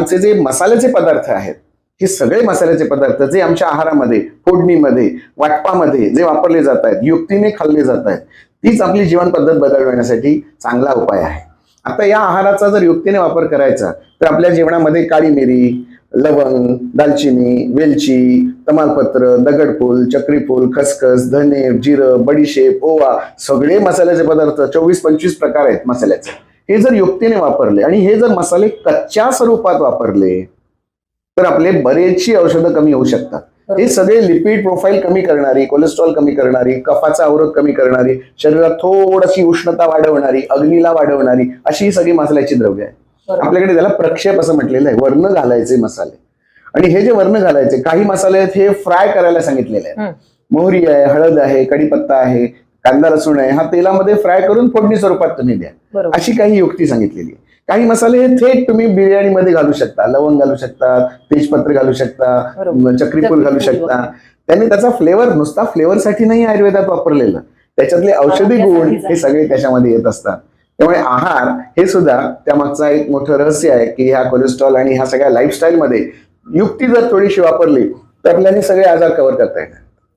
आमचे जे मसाल्याचे पदार्थ आहेत हे सगळे मसाल्याचे पदार्थ जे आमच्या आहारामध्ये फोडणीमध्ये वाटपामध्ये जे वापरले जात आहेत युक्तीने खाल्ले जात आहेत तीच आपली जीवन पद्धत बदलवण्यासाठी चांगला उपाय आहे. आता या आहाराचा जर युक्तीने वापर करायचा तर आपल्या जेवणामध्ये काळी मिरी लवंग दालचिनी वेलची तमालपत्र दगडफूल चक्रीफूल खसखस धने जिरं बडीशेप ओवा सगळे मसाल्याचे पदार्थ चोवीस पंचवीस प्रकार आहेत मसाल्याचे. हे जर युक्तीने वापरले आणि हे जर मसाले कच्च्या स्वरूपात वापरले तर आपले बरेचशी औषधं कमी होऊ शकतात. हे सगळे लिपिड प्रोफाईल कमी करणारी कोलेस्ट्रॉल कमी करणारी कफाचा अवरोध कमी करणारी शरीरात थोडीशी उष्णता वाढवणारी अग्नीला वाढवणारी अशी ही सगळी मसाल्याची द्रव्य आहे. आपल्याकडे त्याला प्रक्षेप असं म्हटलेलं आहे वर्ण घालायचे मसाले. आणि हे जे वर्ण घालायचे काही मसाले आहेत हे फ्राय करायला सांगितलेले आहेत. मोहरी आहे हळद आहे कढीपत्ता आहे कांदा लसूण आहे हा तेलामध्ये फ्राय करून फोडणी स्वरूपात तुम्ही द्या. अशी काही युक्ती सांगितलेली आहे. काही मसाले हे थेट तुम्ही बिर्याणीमध्ये घालू शकता लवंग घालू शकता तेजपत्र घालू शकता. चक्रीफूल घालू शकता. त्यांनी त्याचा फ्लेवर नुसता फ्लेवरसाठी नाही आयुर्वेदात वापरलेलं. त्याच्यातले औषधी गुण हे सगळे त्याच्यामध्ये येत असतात. त्यामुळे आहार हे सुद्धा त्यामागचा एक मोठं रहस्य आहे की ह्या कोलेस्ट्रॉल आणि ह्या सगळ्या लाईफस्टाईलमध्ये युक्ती जर थोडीशी वापरली तर आपल्याला सगळे आजार कव्हर करता येणार.